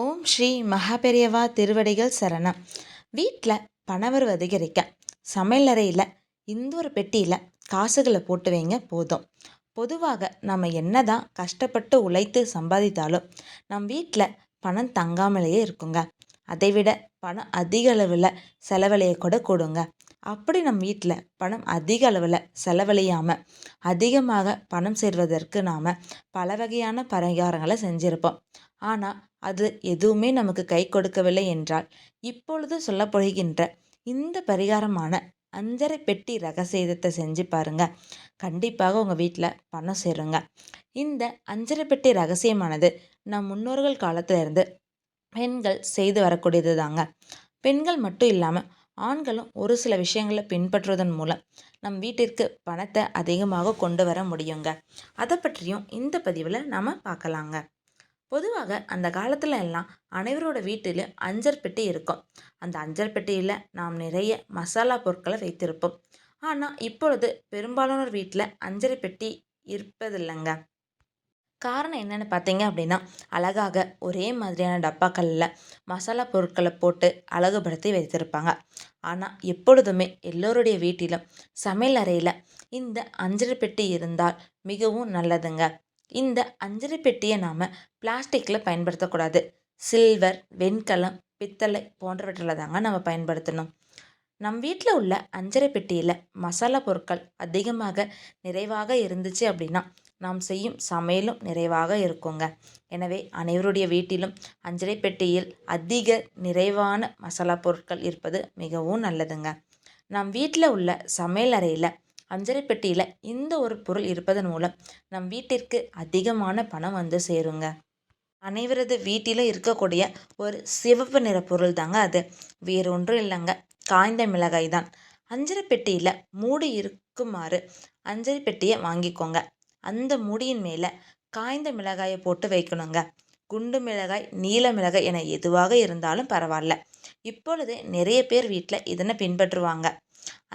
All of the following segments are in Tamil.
ஓம் ஸ்ரீ மகாபெரியவா திருவடிகள் சரணம். வீட்டில் பணவரவு அதிகரிக்க சமையலறையில் இந்த ஒரு பெட்டியில் காசுகளை போட்டு வைங்க போதும். பொதுவாக நம்ம என்ன தான் கஷ்டப்பட்டு உழைத்து சம்பாதித்தாலும் நம் வீட்டில் பணம் தங்காமலேயே இருக்குங்க. அதை விட பணம் அதிக அளவில் செலவழிய கூட கூடுங்க. அப்படி நம் வீட்டில் பணம் அதிக அளவில் செலவழியாமல் அதிகமாக பணம் சேர்வதற்கு நாம் பல வகையான பரிகாரங்களை செஞ்சுருப்போம். ஆனால் அது எதுவுமே நமக்கு கை கொடுக்கவில்லை என்றால் இப்பொழுது சொல்லப்போகின்ற இந்த பரிகாரமான அஞ்சரை பெட்டி ரகசியத்தை செஞ்சு பாருங்க. கண்டிப்பாக உங்கள் வீட்டில் பணம் சேருங்க. இந்த அஞ்சரை பெட்டி ரகசியமானது நம் முன்னோர்கள் காலத்திலிருந்து பெண்கள் செய்து வரக்கூடியது தாங்க பெண்கள் மட்டும் இல்லாமல் ஆண்களும் ஒரு சில விஷயங்களை பின்பற்றுவதன் மூலம் நம் வீட்டிற்கு பணத்தை அதிகமாக கொண்டு வர முடியுங்க. அதை பற்றியும் இந்த பதிவில் நாம் பார்க்கலாங்க. பொதுவாக அந்த காலத்தில் எல்லாம் அனைவரோட வீட்டிலும் அஞ்சர் பெட்டி இருக்கும். அந்த அஞ்சர் பெட்டியில் நாம் நிறைய மசாலா பொருட்களை வைத்திருப்போம். ஆனால் இப்பொழுது பெரும்பாலானோர் வீட்டில் அஞ்சரை பெட்டி இருப்பதில்லைங்க. காரணம் என்னென்னு பார்த்தீங்க அப்படின்னா அழகாக ஒரே மாதிரியான டப்பாக்களில் மசாலா பொருட்களை போட்டு அழகுபடுத்தி வைத்திருப்பாங்க. ஆனால் எப்பொழுதுமே எல்லோருடைய வீட்டிலும் சமையல் அறையில் இந்த அஞ்சரை பெட்டி இருந்தால் மிகவும் நல்லதுங்க. இந்த அஞ்சரை பெட்டியை நாம் பிளாஸ்டிக்கில் பயன்படுத்தக்கூடாது. சில்வர் வெண்கலம் பித்தளை போன்றவற்றில் தாங்க நம்ம பயன்படுத்தணும். நம் வீட்டில் உள்ள அஞ்சரை பெட்டியில் மசாலா பொருட்கள் அதிகமாக நிறைவாக இருந்துச்சு அப்படின்னா நாம் செய்யும் சமையலும் நிறைவாக இருக்குங்க. எனவே அனைவருடைய வீட்டிலும் அஞ்சரை பெட்டியில் அதிக நிறைவான மசாலா பொருட்கள் இருப்பது மிகவும் நல்லதுங்க. நம் வீட்டில் உள்ள சமையல் அறையில் அஞ்சரை பெட்டியில் இந்த ஒரு பொருள் இருப்பதன் மூலம் நம் வீட்டிற்கு அதிகமான பணம் வந்து சேருங்க. அனைவரது வீட்டில் இருக்கக்கூடிய ஒரு சிவப்பு நிற பொருள் தாங்க அது. வேறொன்றும் இல்லைங்க. காய்ந்த மிளகாய் தான். அஞ்சரை பெட்டியில் மூடி இருக்குமாறு அஞ்சரை பெட்டியை வாங்கிக்கோங்க. அந்த மூடியின் மேலே காய்ந்த மிளகாயை போட்டு வைக்கணுங்க. குண்டு மிளகாய் நீல மிளகாய் என எதுவாக இருந்தாலும் பரவாயில்ல. இப்பொழுது நிறைய பேர் வீட்டில் இதனை பின்பற்றுவாங்க.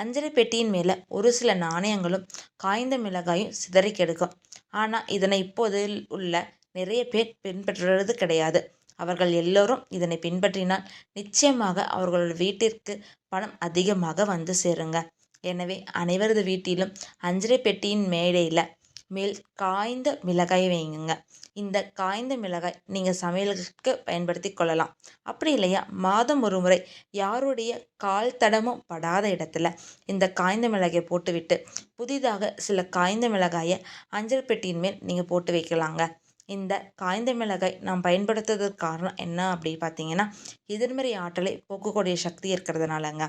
அஞ்சலி பெட்டியின் மேலே ஒரு சில நாணயங்களும் காய்ந்த மிளகாயும் சிதறி கெடுக்கும். ஆனால் இதனை இப்போது உள்ள நிறைய பேர் பின்பற்றுறது கிடையாது. அவர்கள் எல்லோரும் இதனை பின்பற்றினால் நிச்சயமாக அவர்களோட வீட்டிற்கு பணம் அதிகமாக வந்து சேருங்க. எனவே அனைவரது வீட்டிலும் அஞ்சலி பெட்டியின் மேடையில் மேல் காய்ந்த மிளகாய் வைங்க இந்த காய்ந்த மிளகாய் நீங்கள் சமையலுக்கு பயன்படுத்தி கொள்ளலாம். அப்படி இல்லையா? மாதம் ஒரு முறை யாருடைய கால் தடமும் படாத இடத்துல இந்த காய்ந்த மிளகாயை போட்டுவிட்டு புதிதாக சில காய்ந்த மிளகாயை அஞ்சல் பெட்டியின் மேல் நீங்கள் போட்டு வைக்கலாங்க. இந்த காய்ந்த மிளகாய் நாம் பயன்படுத்துறதுக்கு காரணம் என்ன அப்படின்னு பார்த்தீங்கன்னா எதிர்மறை ஆற்றலை போக்கக்கூடிய சக்தி இருக்கிறதுனாலங்க.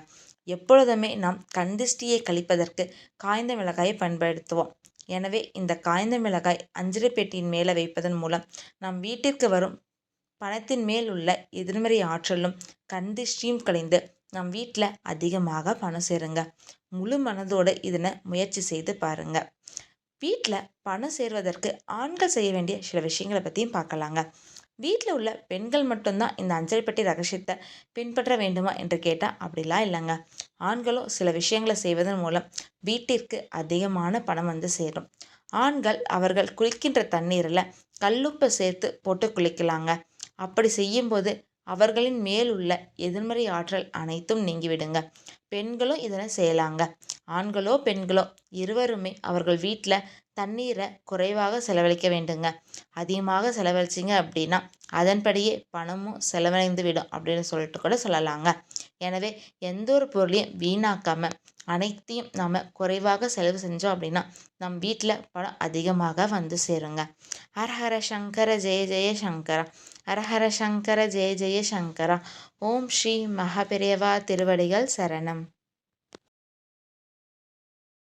எப்பொழுதுமே நாம் கந்திஷ்டியை கழிப்பதற்கு காய்ந்த மிளகாயை பயன்படுத்துவோம். எனவே இந்த காய்ந்த மிளகாய் அஞ்சரை பெட்டியின் மேலே வைப்பதன் மூலம் நம் வீட்டிற்கு வரும் பணத்தின் மேல் உள்ள எதிர்மறை ஆற்றலும் கந்திஷ்டியும் கலைந்து நம் வீட்டில் அதிகமாக பணம் சேருங்க. முழு மனதோடு இதனை முயற்சி செய்து பாருங்க. வீட்டில் பணம் சேர்வதற்கு ஆண்கள் செய்ய வேண்டிய சில விஷயங்களை பற்றியும் பார்க்கலாங்க. வீட்டில் உள்ள பெண்கள் மட்டும்தான் இந்த அஞ்சல் பெட்டி ரகசியத்தை பின்பற்ற வேண்டுமா என்று கேட்டால் அப்படிலாம் இல்லைங்க. ஆண்களும் சில விஷயங்களை செய்வதன் மூலம் வீட்டிற்கு அதிகமான பணம் வந்து சேரும். ஆண்கள் அவர்கள் குளிக்கின்ற தண்ணீரில் கல்லுப்பை சேர்த்து போட்டு குளிக்கலாங்க. அப்படி செய்யும்போது அவர்களின் மேல் உள்ள எதிர்மறை ஆற்றல் அனைத்தும் நீங்கிவிடுங்க. பெண்களும் இதனை செய்யலாங்க. ஆண்களோ பெண்களோ இருவருமே அவர்கள் வீட்டில் தண்ணீரை குறைவாக செலவழிக்க வேண்டுங்க. அதிகமாக செலவழிச்சிங்க அப்படின்னா அதன்படியே பணமும் செலவழிந்து விடும் அப்படின்னு சொல்லிட்டு கூட சொல்லலாங்க. எனவே எந்த ஒரு பொருளையும் வீணாக்காமல் அனைத்தையும் நாம் குறைவாக செலவு செஞ்சோம் அப்படின்னா நம் வீட்டில் பணம் அதிகமாக வந்து சேருங்க. ஹரஹர சங்கர ஜெய ஜெய சங்கரா. ஹரஹர சங்கர ஜெய ஜெய சங்கரா. ஓம் ஸ்ரீ மகாபெரியவா திருவடிகள் சரணம்.